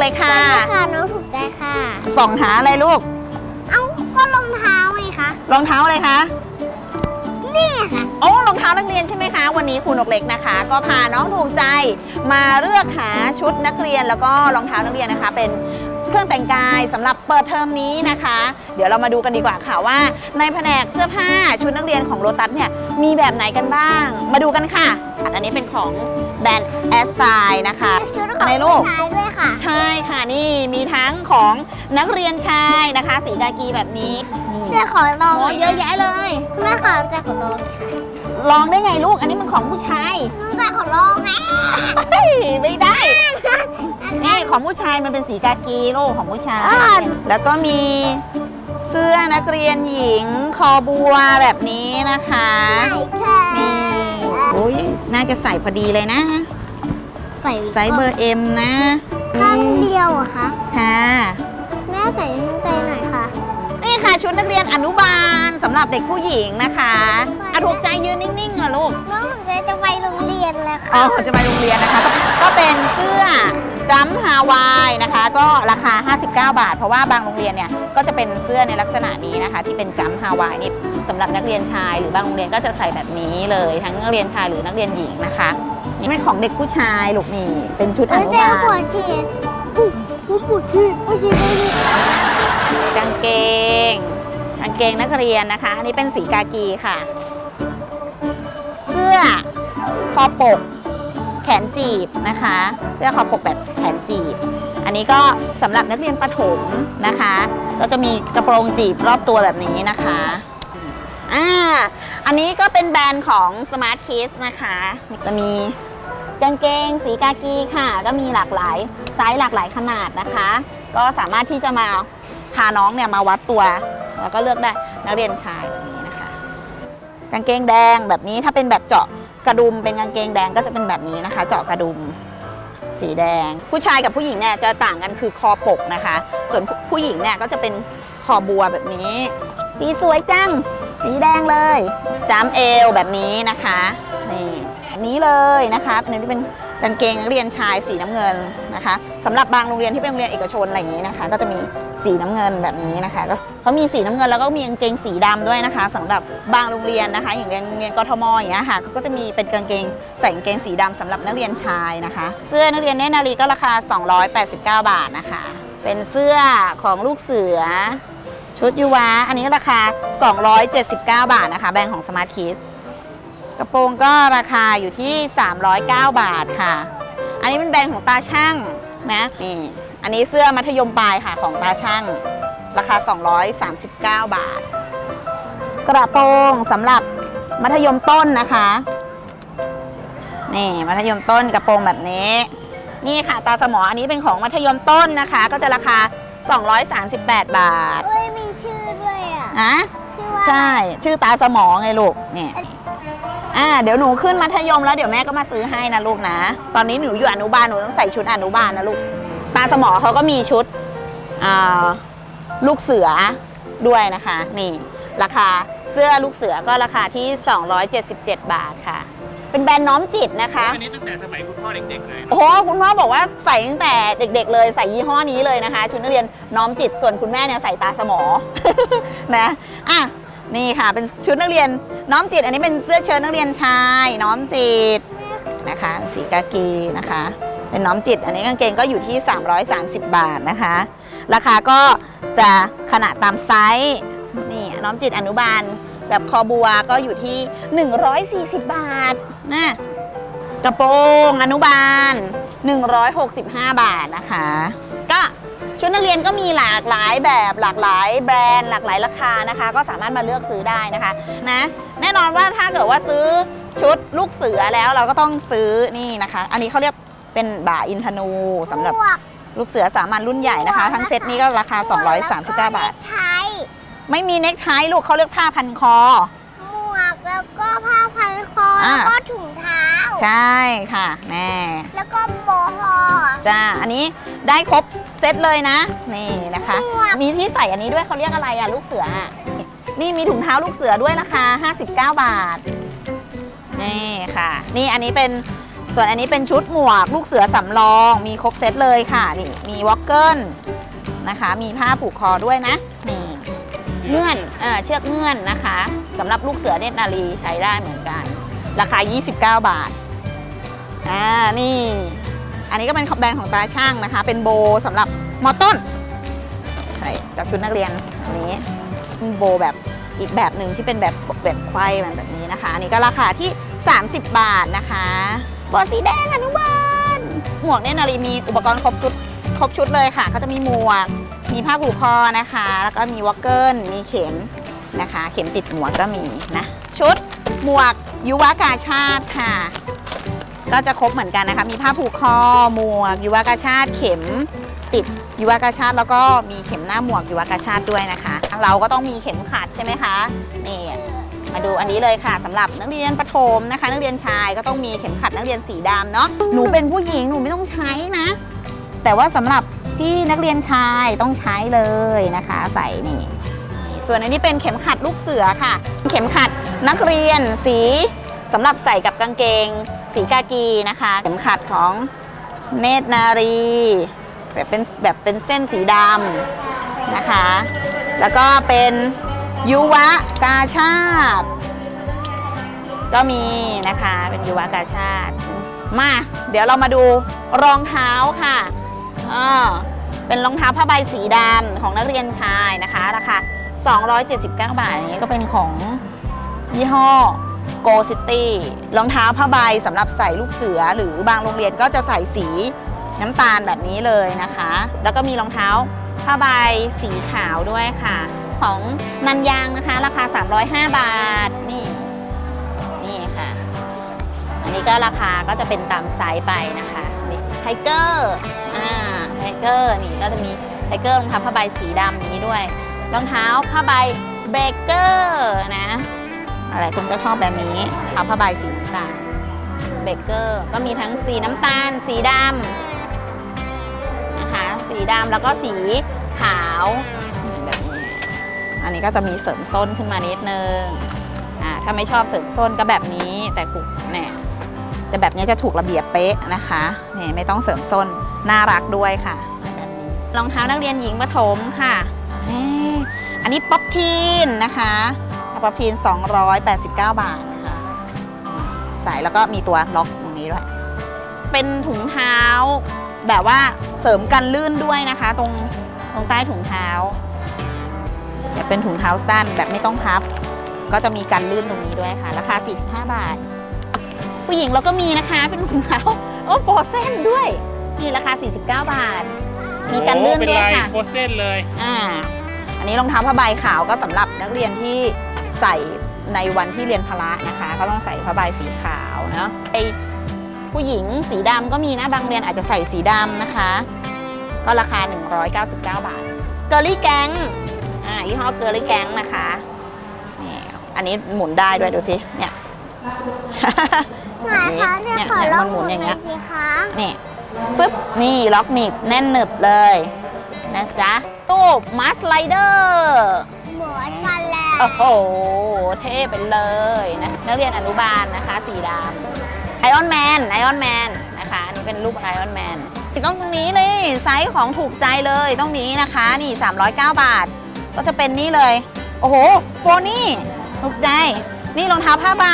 เล็กค่ะ ค่ะน้องถูกใจค่ะ ส่องหาอะไรลูก เอ้าก็รองเท้าไงคะ รองเท้าอะไรคะ นี่ค่ะ โอ้รองเท้านักเรียนใช่ไหมคะ วันนี้ครูนกเล็กนะคะ ก็พาน้องถูกใจมาเลือกหาชุดนักเรียนแล้วก็รองเท้านักเรียนนะคะ เป็นเครื่องแต่งกายสำหรับเปิดเทอมนี้นะคะ เดี๋ยวเรามาดูกันดีกว่าค่ะว่า ในแผนกเสื้อผ้าชุดนักเรียนของโ o ตัสเนี่ยมีแบบไหนกันบ้าง มาดูกันค่ะ อันนี้เป็นของแบรนด์แอสไซนะคะชุดขอะองไรลูกผู้ชายด้วยค่ะ ใช่ค่ะนี่มีทั้งของนักเรียนชายนะคะ สีกากีแบบนี้นี่เจะขอลองโอ้เยอะแยะเลยแม่ค่ะเจะขอลองค่ะลองได้ไงลูก อันนี้มันของผู้ชายเจะขอลองไงเฮ้ยไม่ได้นี่ของผู้ชายมันเป็นสีกากีลูกของผู้ชายอ่าแล้วก็มีเสื้อนักเรียนหญิงคอบัวแบบนี้นะคะใส่ค่ะนี่อุ้ย น่าจะใส่พอดีเลยนะ ใส่ไซส์เบอร์เอ็มนะข้างนี่เดียวเหรอะคะค่ะแม่ใส่ให้ใจหน่อยค่ะ นี่ค่ะชุดนักเรียนอนุบาลสำหรับเด็กผู้หญิงนะคะอะถูกใจยืนนิ่งๆอะลูกน้องถูกใจจะไปโรงเรียนเลยอ๋อค่ะจะไปโรงเรียนนะคะ ก็เป็นเสื้อจัมฮาวายนะคะ ก็ราคา 59 บาท เพราะว่าบางโรงเรียนเนี่ยก็จะเป็นเสื้อในลักษณะนี้นะคะ ที่เป็นจัมฮาวายนี่สำหรับนักเรียนชาย หรือบางโรงเรียนก็จะใส่แบบนี้เลย ทั้งนักเรียนชายหรือนักเรียนหญิงนะคะนี่เป็นของเด็กผู้ชายลูกนี่เป็นชุดอเอ้ยนุเจ๊บาปวลดฉี่อุ๊ยอุ๊ยปวดฉี่ปวดฉี่ปวดฉี่กางเกง กางเกงนักเรียนนะคะ อันนี้เป็นสีกากีค่ะ เสื้อ คอปก แขนจีบนะคะ เสื้อคอปกแบบแขนจีบ อันนี้ก็สำหรับนักเรียนประถมนะคะ ก็จะมีกระโปรงจีบรอบตัวแบบนี้นะคะอ่าอันนี้ก็เป็นแบรนด์ของ Smart Kids นะคะ จะมีกางเกงสีกากีค่ะ ก็มีหลากหลายไซส์หลากหลายขนาดนะคะ ก็สามารถที่จะมาพาน้องเนี่ยมาวัดตัว แล้วก็เลือกได้นักเรียนชายแบบนี้นะคะ กางเกงแดงแบบนี้ถ้าเป็นแบบเจาะ กระดุมเป็นกางเกงแดงก็จะเป็นแบบนี้นะคะ เจาะกระดุมสีแดง ผู้ชายกับผู้หญิงเนี่ยจะต่างกันคือคอปกนะคะ ส่วนผู้หญิงเนี่ยก็จะเป็นคอบัวแบบนี้ สีสวยจัง สีแดงเลยจามเอวแบบนี้นะคะนี่นี้เลยนะคะอันนี้เป็นกางเกงนักเรียนชายสีน้ำเงินนะคะสำหรับบางโรงเรียนที่เป็นโรงเรียนเอกชนอะไรอย่างนี้นะคะ ก็จะมี สีน้ำเงินแบบนี้นะคะก็เขามีสีน้ำเงินแล้วก็มีกางเกงสีดำด้วยนะคะสำหรับบางโรงเรียนนะคะ อย่างเรียนเรียนกทมอย่างเงี้ยค่ะเขาก็จะมีเป็นกางเกงใส่กางเกงสีดำสำหรับนักเรียนชายนะคะ เสื้อนักเรียนเนตรนารีก็ราคา 289 บาทนะคะ เป็นเสื้อของลูกเสือ ชุดยูวาอันนี้ราคา 279 บาทนะคะ แบรนด์ของ Smart Kids กระโปรงก็ราคาอยู่ที่ 309 บาทค่ะ อันนี้เป็นแบรนด์ของตาช่างนะนี่ อันนี้เสื้อมัธยมปลายค่ะของตาช่าง ราคา 239 บาท กระโปรงสำหรับมัธยมต้นนะคะนี่มัธยมต้นกระโปรงแบบนี้ นี่ค่ะตาสมออันนี้เป็นของมัธยมต้นนะคะ ก็จะราคา 238 บาทเอ้ยมีชื่อด้วยอะอะชื่อว่าใช่ ชื่อตาสมอไงลูกนี่อ่าเดี๋ยวหนูขึ้นมัธยมแล้วเดี๋ยวแม่ก็มาซื้อให้นะลูกนะ ตอนนี้หนูอยู่อนุบาลหนูต้องใส่ชุดอนุบาลนะลูก ตาสมอเขาก็มีชุดอ่าลูกเสือด้วยนะคะ นี่ราคาเสื้อลูกเสือก็ราคาที่ 277 บาทค่ะ เป็นแบรนด์น้อมจิตนะคะอันนี้ตั้งแต่สมัยคุณพ่อเด็กๆเลยโอ้โหคุณพ่อบอกว่าใส่ตั้งแต่เด็ก ๆ เลยใส่ยี่ห้อนี้เลยนะคะ ชุดนักเรียนน้อมจิตส่วนคุณแม่เนี่ยใส่ตาสมอนะอะนี่ค่ะเป็นชุดนักเรียนน้อมจิต อันนี้เป็นเสื้อเชิ้ตนักเรียนชายน้อมจิตนะคะ สีกากีนะคะ เป็นน้อมจิต อันนี้กางเกงก็อยู่ที่ 330 บาทนะคะ ราคาก็จะขนาดตามไซส์นี่น้อมจิตอนุบาล แบบคอบัวก็อยู่ที่ 140 บาทนะกระโปรงอนุบาล 165 บาทนะคะ ก็ชุดนักเรียนก็มีหลากหลายแบบหลากหลายแบรนด์หลากหลายราคานะคะ ก็สามารถมาเลือกซื้อได้นะคะนะแน่นอนว่าถ้าเกิดว่าซื้อชุดลูกเสือแล้วเราก็ต้องซื้อนี่นะคะ อันนี้เขาเรียก เป็นบ่าอินทนูสำหรับหมวกลูกเสือสามัญรุ่นใหญ่นะคะ ทั้งเซตนี้ก็ราคา 239 บาท ไทยไม่มีเน็กไทลูกเขาเรียกผ้าพันคอ หมวกแล้วก็ผ้าพันคออ่าแล้วก็ถุงเท้า ใช่ค่ะแน่แล้วก็โบฮอ จ้าอันนี้ได้ครบเซตเลยนะ นี่นะคะ หมวก มีที่ใส่อันนี้ด้วยเขาเรียกอะไรอะลูกเสืออะนี่มีถุงเท้าลูกเสือด้วยราคา59 บาทนี่ค่ะ นี่อันนี้เป็น ส่วนอันนี้เป็นชุดหมวก ลูกเสือสำรอง มีครบเซตเลยค่ะนี่มีวอลเกิลนะคะ มีผ้าผูกคอด้วยนะนี่เงื่อนเออเชือกเงื่อนนะคะสำหรับลูกเสือเนตรนารีใช้ได้เหมือนกัน ราคา 29 บาทอ่านี่ อันนี้ก็เป็นแบรนด์ของตาช่างนะคะ เป็นโบสำหรับมอต้น ใส่กับชุดนักเรียนอันนี้โบแบบอีกแบบหนึ่งที่เป็นแบบแบบไขว้แบบนี้นะคะ อันนี้ก็ราคาที่ 30 บาทนะคะ โบสีแดงอนุบาลหมวกเนี่ยนารีมีอุปกรณ์ครบชุดครบชุดเลยค่ะ ก็จะมีหมวก มีผ้าผูกคอนะคะ แล้วก็มีวอลเกิลมีเข็มนะคะ เข็มติดหมวกก็มีนะ ชุดหมวกยุวกาชาติค่ะ ก็จะครบเหมือนกันนะคะ มีผ้าผูกคอหมวกยุวกาชาติเข็มติดยุวกาชาติแล้วก็มีเข็มหน้าหมวกยุวกาชาติด้วยนะคะ เราก็ต้องมีเข็มขัดใช่ไหมคะนี่ มาดูอันนี้เลยค่ะสำหรับนักเรียนประถมนะคะ นักเรียนชายก็ต้องมีเข็มขัดนักเรียนสีดำเนาะหนูเป็นผู้หญิงหนูไม่ต้องใช้นะ แต่ว่าสำหรับพี่นักเรียนชายต้องใช้เลยนะคะ ใส่นี่ส่วนอันนี้เป็นเข็มขัดลูกเสือค่ะ เข็มขัดนักเรียนสีสำหรับใส่กับกางเกง สีกากีนะคะ เข็มขัดของเนตรนารี แบบเป็นแบบเป็นเส้นสีดำนะคะ แล้วก็เป็น ยุวะกาชาติ ก็มีนะคะเป็นยุวะกาชาติ มาเดี๋ยวเรามาดูรองเท้าค่ะอ่าเป็นรองเท้าผ้าใบสีดำของนักเรียนชายนะคะราคา279 บาทอันนี้ก็เป็นของยี่ห้อ Go City รองเท้าผ้าใบสำหรับใส่ลูกเสือหรือบางโรงเรียนก็จะใส่สีน้ำตาลแบบนี้เลยนะคะ แล้วก็มีรองเท้าผ้าใบสีขาวด้วยค่ะ ของนันยางนะคะ ราคา 305 บาท นี่นี่ค่ะ อันนี้ก็ราคาก็จะเป็นตามไซส์ไปนะคะนี่ไทเกอร์อ่าไทเกอร์นี่ก็จะมีไทเกอร์รองเท้าผ้าใบสีดำนี้ด้วยรองเท้าผ้าใบเบรกเกอร์นะหลายคนก็ชอบแบบนี้รองเท้าผ้าใบสีน้ำตาลเบรกเกอร์ก็มีทั้งสีน้ำตาล สีดำนะคะ สีดำแล้วก็สีขาว อันนี้ก็จะมีเสริมส้นขึ้นมานิดนึงอ่าถ้าไม่ชอบเสริมส้นก็แบบนี้แต่กูเนี่ยแต่แบบนี้จะถูกระเบียบเป๊ะนะคะนี่ไม่ต้องเสริมส้นน่ารักด้วยค่ะแบบนี้รองเท้านักเรียนหญิงประถมค่ะอันนี้ป๊อปทีนนะคะป๊อปทีน 289 บาทนะคะใส่แล้วก็มีตัวล็อกตรงนี้ด้วย เป็นถุงเท้าแบบว่าเสริมกันลื่นด้วยนะคะ ตรงตรงใต้ถุงเท้า เป็นถุงเท้าสั้นแบบไม่ต้องพับ ก็จะมีการลื่นตรงนี้ด้วยค่ะ ราคา 45 บาท ผู้หญิงเราก็มีนะคะ เป็นรองเท้าโอ้โฟเซนด้วยนี่ราคา 49 บาท มีการลื่นโอ้เป็นด้วยลายค่ะโคเส้นเลยอ่าอันนี้รองเท้าผ้าใบขาวก็สำหรับนักเรียนที่ใส่ในวันที่เรียนพละนะคะ ก็ต้องใส่ผ้าใบสีขาวเนาะไอผู้หญิงสีดำก็มีนะบางเรียนอาจจะใส่สีดำนะคะ ก็ราคา 199 บาทเกอร์ลี่แก๊ง อ่ายี่ห้อเกอร์ลี่แก๊งนะคะนี่อันนี้หมุนได้ด้วยดูสิเนี่ยไหนคะเนี่ยเนี่ยขอเนี่ยลอมังนหมุนอย่างเงี้ยสิคะนี่ฟึบนี่ล็อกหนีบแน่นหนึบเลยนะจ๊ะตู้มัสไลเดอร์เหมือนกันแหละโอ้โหเท่ไปเลยนะนักเรียนอนุบาลนะคะ สีดำไอออนแมนไอออนแมนนะคะอันนี้เป็นรูปไอออนแมนต้องตรงนี้เลยไซส์ของถูกใจเลยต้องนี้นะคะ นี่ 309 บาท ก็จะเป็นนี่เลย โอ้โห โฟนี่ถูกใจ นี่รองเท้าผ้าใบ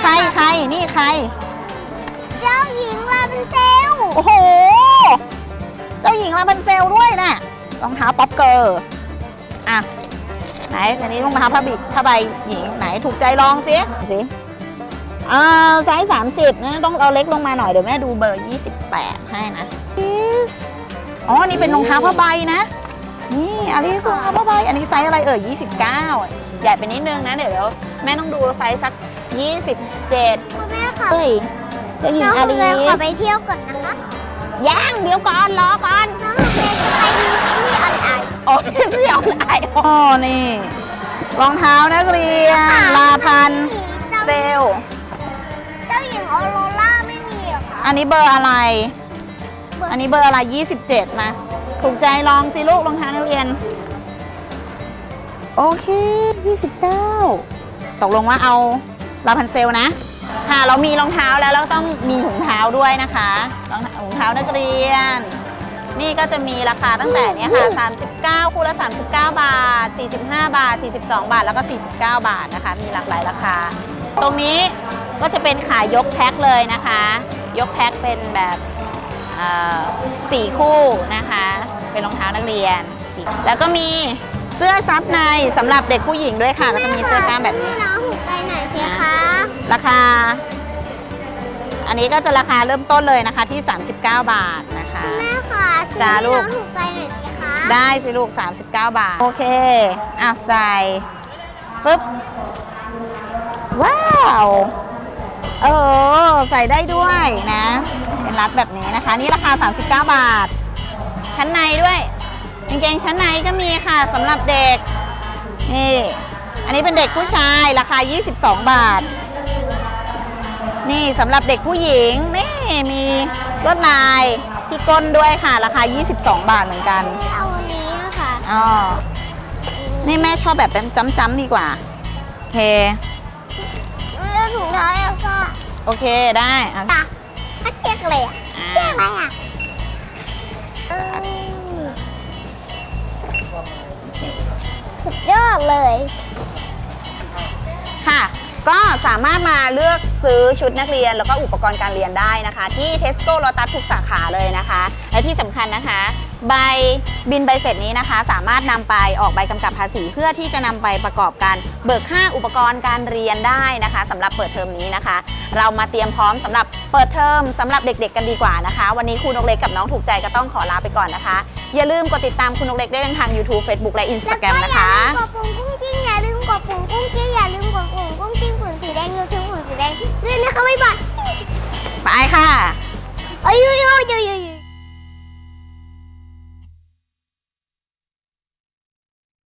ใครใครนี่ใคร เจ้าหญิงลาเป็นเซล โอ้โห เจ้าหญิงลาพันเซลด้วยนะรองเท้าป๊อปเกอร์อะ ไหนอันนี้รองเท้าผ้าบิผ้าใบหญิงไหนถูกใจลองสิสิอ่าไซส์30นะต้องเอาเล็กลงมาหน่อยเดี๋ยวแม่ดูเบอร์ 28 ให้นะ Yes อ๋อนี่เป็นรองเท้าผ้าใบนะ นี่อันนี้รองเท้าผ้าใบอันนี้ไซส์อะไรเอ่ย29 ใหญ่ไปนิดนึงนะเดี๋ยวเดี๋ยวแม่ต้องดูไซส์สัก 27คุณแม่ค่ะเฮ้ยเจ้าหญิงน้องอาคุณลีแม่ขอไปเที่ยวก่อนนะคะย่างเดี๋ยวก่อนรอก่อนน้องคุณแม่จะไปดิสนีย์ออนไอน์โอ้ยเสี่ยวไหนโอ้นี่ รองเท้านักเรียนลาพันเจ้าเซลเจ้าหญิงออโรล่าไม่มีเหรอคะอันนี้เบอร์อะไรเบอร์อันนี้เบอร์อะไร 27มา ถูกใจลองสิลูกรองเท้านักเรียน โอเค 29 ตกลงว่าเอาลาพันเซลนะ ค่ะเรามีรองเท้าแล้วแล้วต้องมีถุงเท้าด้วยนะคะรองถุงเท้านักเรียน นี่ก็จะมีราคาตั้งแต่เนี้ยค่ะ 39 คู่ละ 39 บาท 45 บาท 42 บาท แล้วก็ 49 บาทนะคะ มีหลากหลายราคา ตรงนี้ก็จะเป็นขายยกแพ็คเลยนะคะ ยกแพ็คเป็นแบบ สี่คู่นะคะ เป็นรองเท้านักเรียนสี่แล้วก็มีเสื้อซับในสำหรับเด็กผู้หญิงด้วยค่ะ ก็จะมีเสื้อกล้ามแบบนี้ให้น้องถูกใจหน่อยสิคะ ราคา อันนี้ก็จะราคาเริ่มต้นเลยนะคะที่ 39 บาทนะคะ แม่ค่ะซื้อจ้าให้ลูน้กองถูกใจหน่อยสิคะได้สิลูก 39 บาท โอเคอะใส่ปึ๊บ ว้าว เออ ใส่ได้ด้วยนะเป็น รัดแบบนี้นะคะ นี่ราคา 39 บาท ชั้นในด้วยกางเกงชั้นในก็มีค่ะสำหรับเด็ก นี่ อันนี้เป็นเด็กผู้ชายราคา 22 บาท นี่สำหรับเด็กผู้หญิง นี่มีลวดลายที่ก้นด้วยค่ะ ราคา 22 บาทเหมือนกันไม่เอาอันนี้ค่ะอ๋อนี่แม่ชอบแบบเป็นจ้ำๆดีกว่า โอเคไม่เอาถุงเท้าเอลซ่าโอเคได้เอา ตาถ้าเทียกเลยอะอ่าเทียกอะไรอะอืมสุดยอดเลย ค่ะ ก็สามารถมาเลือกซื้อชุดนักเรียน แล้วก็อุปกรณ์การเรียนได้นะคะ ที่เทสโก้โ t ตัสทุกสาขาเลยนะคะ และที่สำคัญนะคะ ใบบินใบเสร็จนี้นะคะ สามารถนำไปออกใบกำกับภาษี เพื่อที่จะนำไปประกอบการเบิกค่าอุปกรณ์การเรียนได้นะคะสำหรับเปิดเทอมนี้นะคะ เรามาเตรียมพร้อมสำหรับเปิดเทอมสำหรับเด็ก ๆ กันดีกว่านะคะ วันนี้ครูนกเล็กกับน้องถูกใจก็ต้องขอลาไปก่อนนะคะ อย่าลืมกดติดตามครูนกเล็กได้ทาง YouTube Facebook และแล้ว Instagram ก็นะคะอย่าลืมกดปุ่มกุ้งกิ้งอย่าลืมกดปุ่มกุ้งกิ้งอย่าลืมกดปุ่มกุ้งกิ้งปุ่มสีแดงยูทูบปุ่มสีแดงด้วยนะคะบ๊ายบายไปค่ะเอ้ยยูยูยูยู